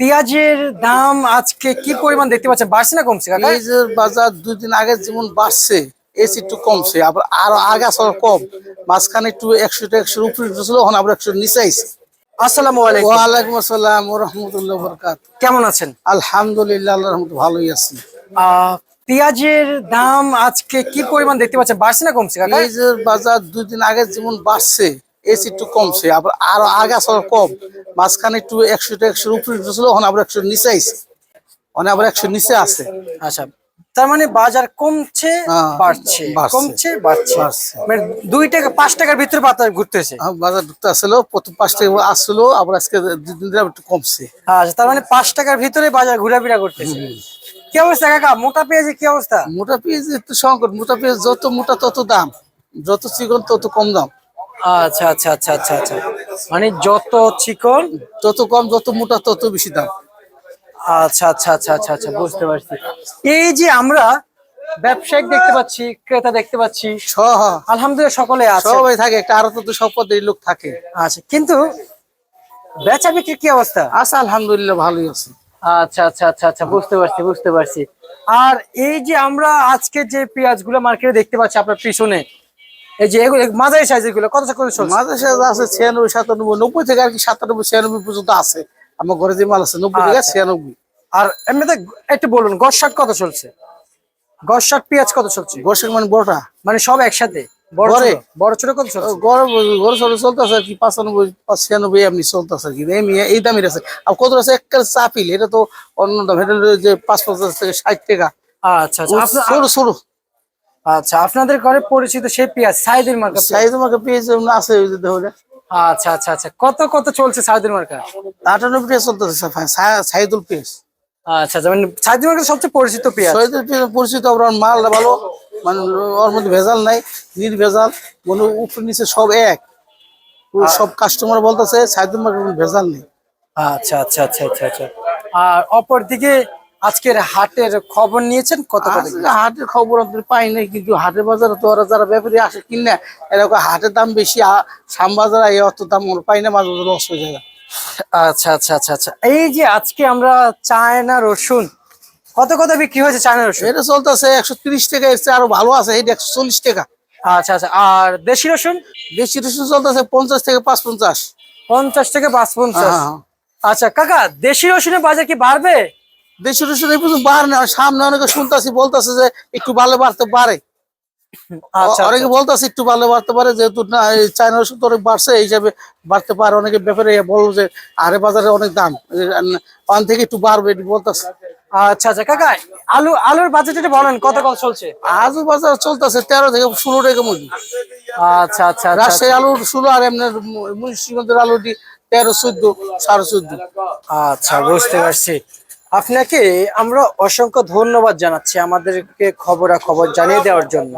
পেঁয়াজের দাম আজকে কি পরিমাণ দেখতে পাচ্ছেন? বাড়ছে না কমছে? কাকা? পেঁয়াজের বাজার দুই দিন আগে যেমন বাড়ছে এসি একটু কমছে আবার আরও আগে আসলে কম। মাঝখানে একটু একশো একশোর উপরে ছিল এখন আবার একশো নিচে আইছে। আসসালামু আলাইকুম। ওয়ালাইকুম আসসালাম ও রহমতুল্লাহ বরকাত। কেমন আছেন? আলহামদুলিল্লাহ আল্লাহ রহমত ভালোই আছি। আহ, পেঁয়াজের দাম আজকে কি পরিমাণ দেখতে পাচ্ছেন? বাড়ছে না কমছে কাকা? পেঁয়াজের বাজার দুই দিন আগে যেমন বাড়ছে এসি একটু কমছে আবার আরও আগে আসলে কম। মাঝখানে একটু একশো একশোর উপরে ছিল এখন আবার একশো নিচে আইছে। এখন আবার একশো নিচে আছে। আচ্ছা তার মানে বাজার কমছে হ্যাঁ, বাড়ছে। কমছে বাড়ছে। মানে দুই টাকা পাঁচ টাকার ভিতরে বাজার ঘুরতেছে। বাজার ঢুকতে আসলো প্রথম পাঁচ টাকা আসলো আবার আজকে দুই দিন ধরে একটু কমছে। আচ্ছা তার মানে পাঁচ টাকার ভিতরে বাজার ঘোরাফেরা করতেছে। কি অবস্থা কাকা? মোটা পেঁয়াজের কি অবস্থা? মোটা পেঁয়াজ একটু সংকট মোটা পেঁয়াজ যত মোটা তত দাম। যত চিকন তত কম দাম। আচ্ছা আচ্ছা আচ্ছা আচ্ছা আচ্ছা মানে যত চিকন যত কম যত মোটা তত বেশি দাম আচ্ছা আচ্ছা আচ্ছা আচ্ছা আচ্ছা বুঝতে পারছি এই যে আমরা ব্যবসায়িক দেখতে পাচ্ছি ক্রেতা দেখতে পাচ্ছি আলহামদুলিল্লাহ সকলে আছে সবাই থাকে একটা আরও তো সব পদের লোক থাকে আচ্ছা কিন্তু বেচা বিক্রির কি অবস্থা আছে আলহামদুলিল্লাহ ভালোই আছে আচ্ছা আচ্ছা আচ্ছা আচ্ছা বুঝতে পারছি বুঝতে পারছি আর এই যে আমরা আজকে যে পেঁয়াজগুলো মার্কেটে দেখতে পাচ্ছি আপনার পিছনে এই যে এগুলো মাঝারি সাইজেরগুলো কত করে চলছে? মাঝে সাথে আছে ছিয়ানব্বই সাতানব্বই নব্বই থেকে আর কি সাতানব্বই ছিয়ানব্বই পর্যন্ত আছে। আমার ঘরে যে মাল আছে নব্বই থেকে আচ্ছা। ছিয়ানব্বই। আর এমনিতে একটু বলুন গস শাক কত চলছে? গস শাক পেঁয়াজ কত চলছে? গোসের মানে বড়টা। মানে সব একসাথে? বড় বড়ে? বড় ছোট কত চলছে? চলতেছে আর কি পাঁচানব্বই পাঁচ ছিয়ানব্বই এমনি চলতেছে আর কি। এমনি এই দামের আছে। আর কত আছে? একটা চাপিল এটা তো অন্য দাম। এটা যে পাঁচ পঞ্চাশ থেকে ষাট টাকা। আচ্ছা আচ্ছা। আপনার- সরু সরু আচ্ছা আপনাদের ঘরে পরিচিত সেই পেঁয়াজ সাইদের মার্কা পেঁয়াজ। সাইজ আমাকে পেয়েছে আছে ওই যে দেখো আচ্ছা আচ্ছা আচ্ছা। কত কত চলছে সাইদের মার্কা আটানব্বই টাকা চলতেছে সাইদুল পেস আচ্ছা আচ্ছা, মানে সাইদের মার্কা সবচেয়ে পরিচিত পেঁয়াজ? সাইদুল পরিচিত মালটা ভালো মানে ওর মধ্যে ভেজাল নাই নির্ভেজাল মানে উপর নিচে সব এক। সব কাস্টমার বলতেছে সাইদুল ভেজাল নেই। আচ্ছা আচ্ছা আচ্ছা আচ্ছা আচ্ছা। আর অপরদিকে আজকের হাটের খবর নিয়েছেন? কত হাটের খবর পাই নাই কিন্তু হাটের বাজারে তো ওরা যারা ব্যাপারী আসে কিনে এরকম হাটের দাম বেশি সাম বাজারে এই অত দাম পাই না মাঝে মাঝে লস হয়ে যায়। আচ্ছা আচ্ছা আচ্ছা আচ্ছা। এই যে আজকে আমরা চায়না রসুন কত কত বিক্রি হয়েছে চায়না রসুন? এটা চলতেছে একশো তিরিশ টাকা এসছে আরও ভালো আছে এটা একশো চল্লিশ টাকা। আচ্ছা আচ্ছা আর দেশি রসুন? দেশি রসুন চলতেছে পঞ্চাশ থেকে পাঁচ পঞ্চাশ পঞ্চাশ থেকে পাঁচ পঞ্চাশ হ্যাঁ, হ্যাঁ। আচ্ছা কাকা দেশি রসুনের বাজার কি বাড়বে? দেশি রসুন এই পর্যন্ত বার না সামনে অনেকে শুনতেছি বলতেছে যে একটু ভালো বাড়তে পারে। আচ্ছা অনেকে বলতেছে একটু ভালো বাড়তে পারে যেহেতু না রসুন অনেক বাড়ছে এই হিসাবে বাড়তে পারে। অনেকে ব্যাপারে বলব যে আরে বাজারে অনেক দাম ওখান থেকে একটু বাড়বে এটি বলতেছে। আচ্ছা আচ্ছা কাকা আলু আলুর বাজেট বলেন কত কত চলছে? আজও বাজার চলতেছে তেরো থেকে ষোলো টাকা আচ্ছা আচ্ছা আচ্ছা রাজশাহী আলুর ষোলো আর এমনি মুন্সিগঞ্জের আলুটি তেরো চোদ্দ সাড়ে চোদ্দ। আচ্ছা বুঝতে পারছি। আপনাকে আমরা অসংখ্য ধন্যবাদ জানাচ্ছি আমাদেরকে খবরা খবর জানিয়ে দেওয়ার জন্য।